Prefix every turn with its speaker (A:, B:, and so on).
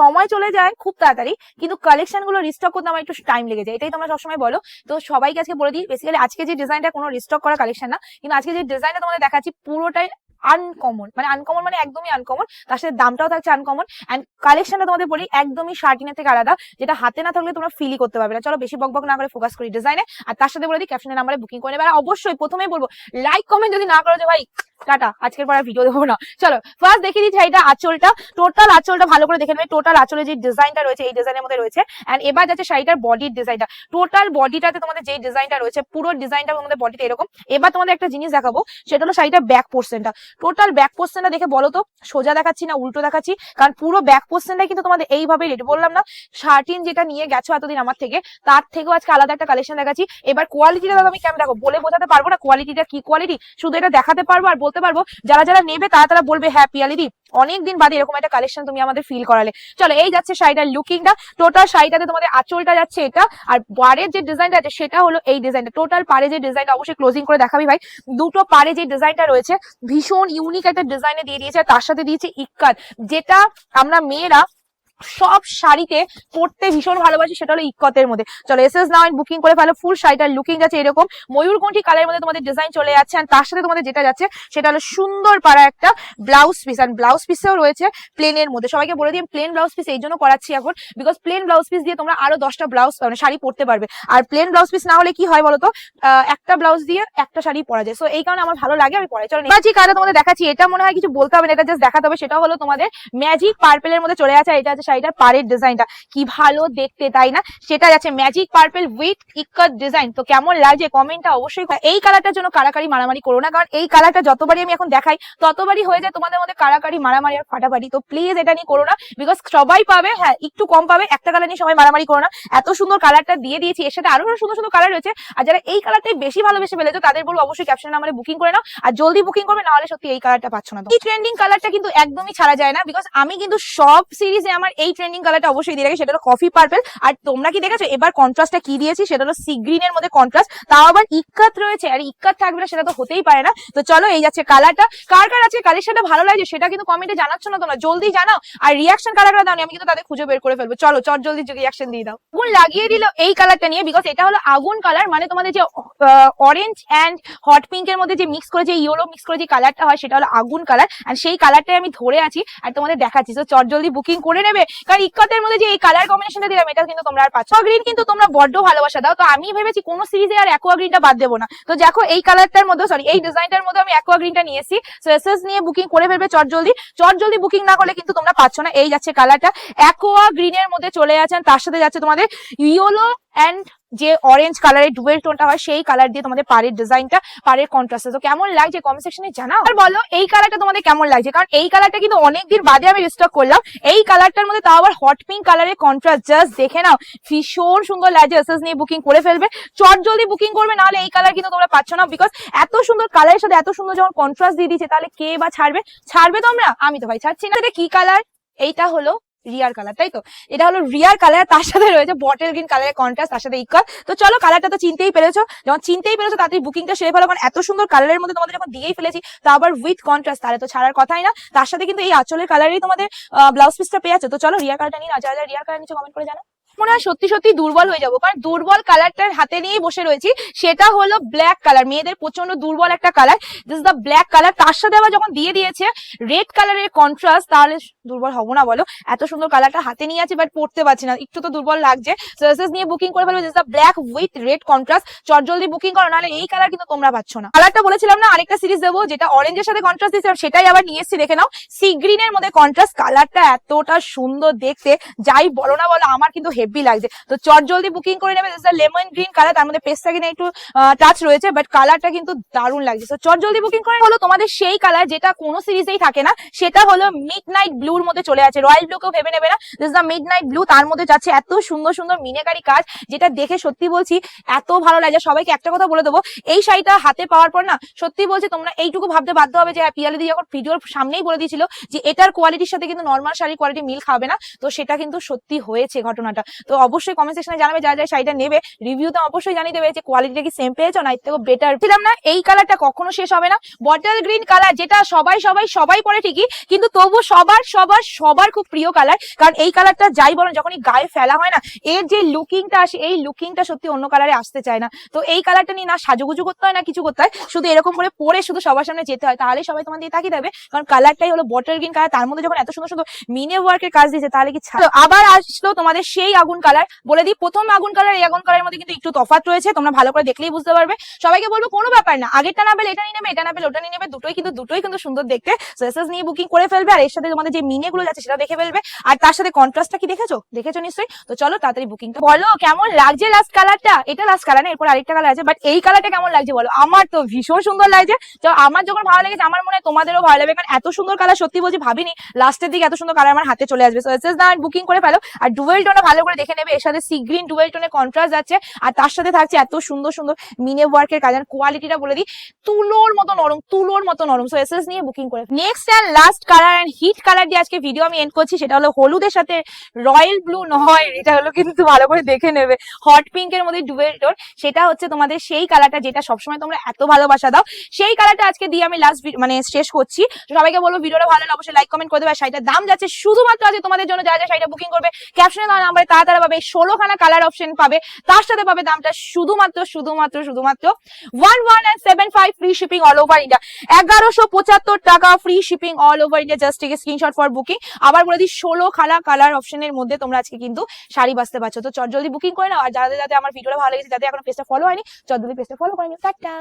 A: সময় চলে যায় খুব তাড়াতাড়ি, কিন্তু কালেকশনগুলো রিস্টক করতে আমার একটু টাইম লেগে যায়। এটাই তোমরা সবসময় বলো। তো সবাইকে আজকে বলে দিই বেসিক্যালি আজকে যে ডিজাইনটা কোনো রিস্টক করা কালেকশন না, কিন্তু আজকে যে ডিজাইনটা তোমাদের দেখাচ্ছি পুরোটাই আনকমন মানে আনকমন মানে একদমই আনকমন তার সাথে দামটাও থাকছে আনকমন অ্যান্ড কালেকশনটা তোমাদের বলি একদমই শার্টিনের থেকে আলাদা, যেটা হাতে না থাকলে তোমরা ফিলই করতে পারবে না। চলো বেশি বক বক না করে ফোকাস করি ডিজাইনে আর তার সাথে বলে দিই ক্যাপশনের নাম্বারে বুকিং করে নেবে। অবশ্যই প্রথমেই বলব লাইক কমেন্ট যদি না করো যে ভাই টাটা, আজকের পর ভিডিও দেবো না। চলো ফার্স্ট দেখিয়ে দিচ্ছি এটা আঁচলটা। টোটাল আঁচলটা ভালো করে দেখে নেবে। টোটাল আঁচলে যে ডিজাইনটা রয়েছে, এই ডিজাইনের মধ্যে রয়েছে। এন্ড এবার যাচ্ছে শাড়িটার বডির ডিজাইনটা টোটাল বডিটাতে তোমাদের যে ডিজাইনটা রয়েছে, পুরো ডিজাইনটা তোমাদের বডিতে এরকম। এবার তোমাদের একটা জিনিস দেখাবো, সেটা হলো শাড়িটার ব্যাক পোর্শনটা টোটাল ব্যাক পোর্শনটা দেখে বলো তো, সোজা দেখাচ্ছি না উল্টো দেখাচ্ছি? কারণ পুরো ব্যাক পোর্শনটাই কিন্তু তোমাদের এইভাবে রেডি বললাম না, শার্টিন যেটা নিয়ে গেছো এতদিন আমার থেকে, তার থেকেও আজকে আলাদা একটা কালেকশন দেখাচ্ছি। এবার কোয়ালিটিটা আমি কেমন দেখো বলে বোঝাতে পারব না কোয়ালিটিটা কি কোয়ালিটি শুধু এটা দেখাতে পারব আর বলতে পারব, যারা যারা নেবে তারা তারা বলবে হ্যাঁ পিয়ালিদি, অনেকদিন বাদে এরকম একটা কালেকশন তুমি আমাদের ফিল করালে। চলো, এই যাচ্ছে শাড়িটার লুকিংটা টোটাল শাড়িটাতে তোমাদের আঁচলটা যাচ্ছে এটা, আর বারের যে ডিজাইনটা আছে সেটা হলো এই ডিজাইনটা টোটাল পারে যে ডিজাইনটা অবশ্যই ক্লোজিং করে দেখাবি ভাই। দুটো পারে যে ডিজাইনটা রয়েছে, ভীষণ ইউনিক একটা ডিজাইনে দিয়ে দিয়েছে, আর তার সাথে দিয়েছে ইক্কাত যেটা আমরা মেয়েরা সব শাড়িতে পরতে ভীষণ ভালোবাসি, সেটা হলো ইকতের মধ্যে। চলো এস এস নাও বুকিং করে ফেলো ফুল শাড়িটার লুকিং যাচ্ছে এরকম। ময়ূরকণ্ঠী কালারের মধ্যে তোমাদের ডিজাইন চলে যাচ্ছে আর তার সাথে তোমাদের যেটা যাচ্ছে, সেটা হলো সুন্দর পাড়া একটা ব্লাউজ পিস আর ব্লাউজ পিসেও রয়েছে প্লেনের মধ্যে। সবাইকে বলে দিই প্লেন ব্লাউজ পিস এই জন্য করাচ্ছি এখন বিকজ প্লেন ব্লাউজ পিস দিয়ে তোমরা আরও দশটা ব্লাউজ মানে শাড়ি পরতে পারবে। আর প্লেন ব্লাউজ পিস না হলে কি হয় বলতো একটা ব্লাউজ দিয়ে একটা শাড়ি পরা যায়। সো এই কারণে আমার ভালো লাগে, আমি পরাই। চলো এবার যে কালার তোমাদের দেখাচ্ছি, এটা মনে হয় কিছু বলতে হবে না, এটা জাস্ট দেখাতে হবে, সেটা হলো তোমাদের ম্যাজিক পার্পেলের মধ্যে চলে আছে এটা হচ্ছে শাড়িটার পাড়ের ডিজাইনটা। কি ভালো দেখতে, তাই না? সেটা যাচ্ছে magic purple with ikat design তো কেমন লাগছে কমেন্টটা অবশ্যই এই কালারটার জন্য কারাকারি মারামারি করো না, কারণ এই কালারটা যতবারই আমি এখন দেখাই, ততবারই হয়ে যায় তোমাদের মধ্যে কারাকারি মারামারি আর ফাটাফাটি। তো প্লিজ এটা নিয়ে করো না বিকজ সবাই পাবে হ্যাঁ একটু কম পাবে, একটা কালার নিয়ে সবাই মারামারি করো না। এত সুন্দর কালারটা দিয়ে দিয়েছি, এর সাথে আরও সুন্দর সুন্দর কালার রয়েছে। আর যারা এই কালারটাই বেশি ভালোবেসে ফেলেছো, তাদের বলব অবশ্যই ক্যাপশন নাম্বারে বুকিং করে নাও। আর জলদি বুকিং করবে না হলে সত্যি এই কালারটা পাচ্ছ না। এই ট্রেন্ডিং কালারটা কিন্তু একদমই ছাড়া যায় না বিকজ আমি কিন্তু সব সিরিজে আমার এই ট্রেন্ডিং কালারটা অবশ্যই দিয়ে রাখি সেটা হলো কফি পার্পেল আর তোমরা কি দেখেছ? এবার কন্ট্রাস্টটা কি দিয়েছি? সেটা হলো সি গ্রিন এর মধ্যে কন্ট্রাস্ট তাও আবার ইক্কাত রয়েছে। আর ইক্কাত থাকবে না, সেটা তো হতেই পারে না। তো চলো এই যাচ্ছে কালারটা কার কার আজকে কালেকশনটা ভালো লাগছে সেটা কিন্তু কমেন্টে জানাচ্ছ না তোমরা। জলদি জানাও। আর রিয়াকশন কালার দাও আমি কিন্তু তাদের খুঁজে বের করে ফেলব। চলো, চট জলদি রিয়াকশন দিয়ে দাও। আগুন লাগিয়ে দিল এই কালারটা নিয়ে বিকজ এটা হলো আগুন কালার মানে তোমাদের যে অরেঞ্জ অ্যান্ড হট পিঙ্ক এর মধ্যে যে মিক্স করে, যে ইয়েলো মিক্স করে যে কালারটা হয়, সেটা হলো আগুন কালার আর সেই কালারটাই আমি ধরে আছি। আর তোমাদের দেখাচ্ছি। তো চট জলদি বুকিং করে নেবে। কারণ ইকতের মধ্যে যে এই কালার কম্বিনেশনটা দিলাম, এটা কিন্তু তোমরা আর পাচ্ছ গ্রিন কিন্তু তোমরা বড্ড ভালোবাসা দাও। তো আমি ভেবেছি কোন সিরিজে আর অ্যাকোয়া গ্রিনটা বাদ দেবো না। তো দেখো, এই কালারটার মধ্যে সরি এই ডিজাইনটার মধ্যে আমি অ্যাকোয়া গ্রিনটা নিয়েছি। সো এসএস নিয়ে বুকিং করে ফেলবে চট জলদি চট জলদি বুকিং না করলে কিন্তু তোমরা পাচ্ছ না। এই যাচ্ছে কালারটা অ্যাকোয়া গ্রিনের মধ্যে চলে যাচ্ছেন তার সাথে যাচ্ছে তোমাদের ইয়েলো অ্যান্ড যে অরেঞ্জ কালারের ডুয়েল টোনটা হয়, সেই কালার দিয়ে তোমাদের পাড়ের ডিজাইনটা পাড়ের কন্ট্রাস্ট তো কেমন লাগছে কমেন্ট সেকশনে জানাও। আর বলো, এই কালারটা তোমাদের কেমন লাগছে? কারণ এই কালারটা কিন্তু অনেকদিন বাদে আমি রিস্টক করলাম। এই কালারটার মধ্যে তাও আবার হট পিঙ্ক কালারের কন্ট্রাস্ট জাস্ট দেখে নাও। ভীষণ সুন্দর লাগছে এসএস নিয়ে বুকিং করে ফেলবে। চট জলদি বুকিং করবে, নাহলে এই কালার কিন্তু তোমরা পাচ্ছ না। বিকজ এত সুন্দর কালারের সাথে এত সুন্দর যখন কন্ট্রাস্ট দিয়ে দিচ্ছে তাহলে কে বা ছাড়বে? ছাড়বে তোমরা? আমি তো ভাই ছাড়ছি না। এটা কি কালার এইটা হলো রিয়ার কালার তাই তো? এটা হলো রিয়ার কালার তার সাথে রয়েছে বটল গ্রিন কালারের কন্ট্রাস্ট তার সাথে ইকাল তো চলো কালারটা তো চিনতেই পেরেছ। যখন চিনতেই পেরেছ তাদের বুকিংটা সেরে ফেলো, কারণ এত সুন্দর কালারের মধ্যে তোমাদের যখন দিয়েই ফেলেছি, তা আবার উইথ কন্ট্রাস্ট তাহলে তো ছাড়ার কথাই না। তার সাথে কিন্তু এই আঁচলের কালারই তোমাদের ব্লাউজ পিসটা পেয়ে আছে তো চলো রিয়ার কালারটা নিয়ে যারা যারা রিয়ার কালার নিচে কমেন্ট করে জানো মনে হয় সত্যি সত্যি দুর্বল হয়ে যাব। কারণ দুর্বল কালারটার হাতে নিয়েই বসে রয়েছি। সেটা হলো ব্ল্যাক কালার মেয়েদের প্রচণ্ড দুর্বল একটা colour this the black colour তার সাথে আবার যখন দিয়ে দিয়েছে রেড কালারের কন্ট্রাস্ট তাহলে দুর্বল হব না বলো। এত সুন্দর কালারটা হাতে নিয়ে আছে বাট পড়তে পারছি না। একটু তো দুর্বল লাগছে। সার্সেস নিয়ে বুকিং করে ফেলব। This the black with red contrast চট জলদি বুকিং করো, নাহলে এই কালার কিন্তু তোমরা পাচ্ছ না। কালারটা বলেছিলাম না, আরেকটা সিরিজ দেবো, যেটা অরেঞ্জের সাথে কন্ট্রাস্ট দিয়েছিলাম সেটাই আবার নিয়ে এসেছি, দেখে নাও। সি গ্রিনের মধ্যে কন্ট্রাস্ট কালারটা এতটা সুন্দর দেখতে। যাই বলো না বলো, আমার কিন্তু হেভি লাগছে। তো চট জলদি বুকিং করে নেবে। লেমন গ্রিন কালার তার মধ্যে পেস্টটা কিনা একটু টাচ রয়েছে বাট কালারটা কিন্তু দারুণ লাগছে। তো চট জলদি বুকিং করে হলো তোমাদের সেই কালার যেটা কোনো সিরিজেই থাকে না সেটা হলো মিড নাইট ব্লুর মধ্যে চলে আছে রয়্যাল ব্লু কেউ ভেবে নেবে না। This the midnight blue তার মধ্যে যাচ্ছে এত সুন্দর সুন্দর মিনেকারি কাজ যেটা দেখে সত্যি বলছি এত ভালো লাগে। সবাইকে একটা কথা বলে দেবো এই শাড়িটা হাতে পাওয়ার পর না সত্যি বলছি তোমরা এইটুকু ভাবতে বাধ্য হবে যে হ্যাঁ, পিয়ালি দি যখন ভিডিওর সামনেই বলে দিয়েছিল যে এটার কোয়ালিটির সাথে কিন্তু নর্মাল শাড়ির কোয়ালিটি মিল খাবে না। তো সেটা কিন্তু সত্যি হয়েছে ঘটনাটা। তো অবশ্যই কমেন্ট সেকশনে জানাবে, যারা যারা শাড়িটা নেবে রিভিউতে অবশ্যই জানিয়ে দেবে যে কোয়ালিটিটা কি সেম পেয়েছ না এর থেকে বেটার ছিলাম না, এই কালারটা কখনো শেষ হবে না। বটল গ্রিন কালার যেটা সবাই সবাই সবাই পরে ঠিকই, কিন্তু তবু সবার সবার সবার খুব প্রিয় কালার কারণ এই কালারটা যাই বলো, যখনই গায়ে ফেলা হয় না, এর যে লুকিংটা আসে, এই লুকিংটা সত্যি অন্য কালারে আসতে চায় না। তো এই কালারটা নিয়ে না সাজুগুজু করতে হয়, না কিছু করতে হয়, শুধু এরকম করে পরে শুধু সবার সামনে যেতে হয় তাহলে সবাই তোমার দিয়ে তাকিয়ে দেবে কারণ কালারটাই হলো বটল গ্রিন কালার তার মধ্যে যখন এত সুন্দর সুন্দর মিনে ওয়ার্কের কাজ দিয়েছে, তাহলে কি আবার আসলো তোমাদের সেই আগুন কালার। বলে দিই, প্রথম আগুন কালার, এই আগুন কালারের মধ্যে কিন্তু একটু তফাৎ রয়েছে, তোমরা ভালো করে দেখলেই বুঝতে পারবে। সবাইকে বলব, কোনো ব্যাপার না, আগেরটা না পেলে এটা নিয়ে নেবে, এটা না পেলে ওটা নিয়ে নেবে, দুটোই কিন্তু দুটোই কিন্তু সুন্দর দেখতে। এসএস নিয়ে বুকিং করে ফেলবে, আর এর সাথে তোমাদের যে মিনে গুলো যাচ্ছে সেটা দেখে ফেলবে। আর তার সাথে কন্ট্রাস্টটা কি দেখেছ? দেখেছ নিশ্চয়ই? তো চলো তাড়াতাড়ি বুকিংটা বলো, কেমন লাগছে লাস্ট কালারটা এটা লাস্ট কালার না, এরপর আরেকটা কালার আছে বাট এই কালারটা কেমন লাগছে বলো? আমার তো ভীষণ সুন্দর লাগছে। তো আমার যখন ভালো লেগেছে, আমার মনে হয় তোমাদেরও ভালো লাগবে, কারণ এত সুন্দর কালার সত্যি বলছি ভাবিনি লাস্টের দিকে এত সুন্দর কালার আমার হাতে চলে আসবে। সো এসএস না বুকিং করে ফেলো, আর ডুয়েল টোনটা ভালো করে দেখে নেবে। এর সাথে সি গ্রিন ডুয়েল টোনের কন্ট্রাস্ট যাচ্ছে আর তার সাথে থাকছে এত সুন্দর সুন্দর মিনে ওয়ার্কের কাজ আর কোয়ালিটিটা বলে দিই। তুলোর মতো নরম, তুলোর মতো নরম। সো এসএস নিয়ে বুকিং করে। Next and last colour and hit colour দিয়ে আজকে ভিডিও আমি এন্ড করছি। সেটা হলো হলুদের সাথে রয়্যাল ব্লু নয়। এটা হলো কিন্তু ভালো করে দেখে নেবে। হট পিঙ্ক এর মধ্যে ডুয়েল টোন সেটা হচ্ছে তোমাদের সেই কালারটা যেটা সবসময় তোমরা এত ভালোবাসা দাও। সেই কালারটা আজকে দিয়ে আমি লাস্ট মানে শেষ করছি। সবাইকে বলব ভিডিওটা ভালো লাগলে অবশ্যই লাইক কমেন্ট করে দেবে। আর শাড়িটার দাম যাচ্ছে শুধুমাত্র আছে তোমাদের জন্য। যারা যারা শাড়িটা বুকিং করবে ক্যাপশনে দেওয়া নাম্বারে তাড়াতাড়ি পাবে ষোলোখানা কালার অপশন পাবে। তার সাথে পাবে দামটা শুধুমাত্র শুধুমাত্র শুধুমাত্র one one and seven five free shipping all over India এগারোশো পঁচাত্তর টাকা free shipping all over India just take screenshot for booking আবার বলে দিই ষোলো খালা কালার অপশনের মধ্যে তোমরা আজকে কিন্তু শাড়ি বাঁচতে পারছ। তো চট জলদি বুকিং করে নাও। আর যাদের যাতে আমার ভিডিওটা ভালো লেগেছে যাতে এখন পেজটা ফলো হয়নি, চট জলদি পেজটা ফলো করে নিও। টাটা।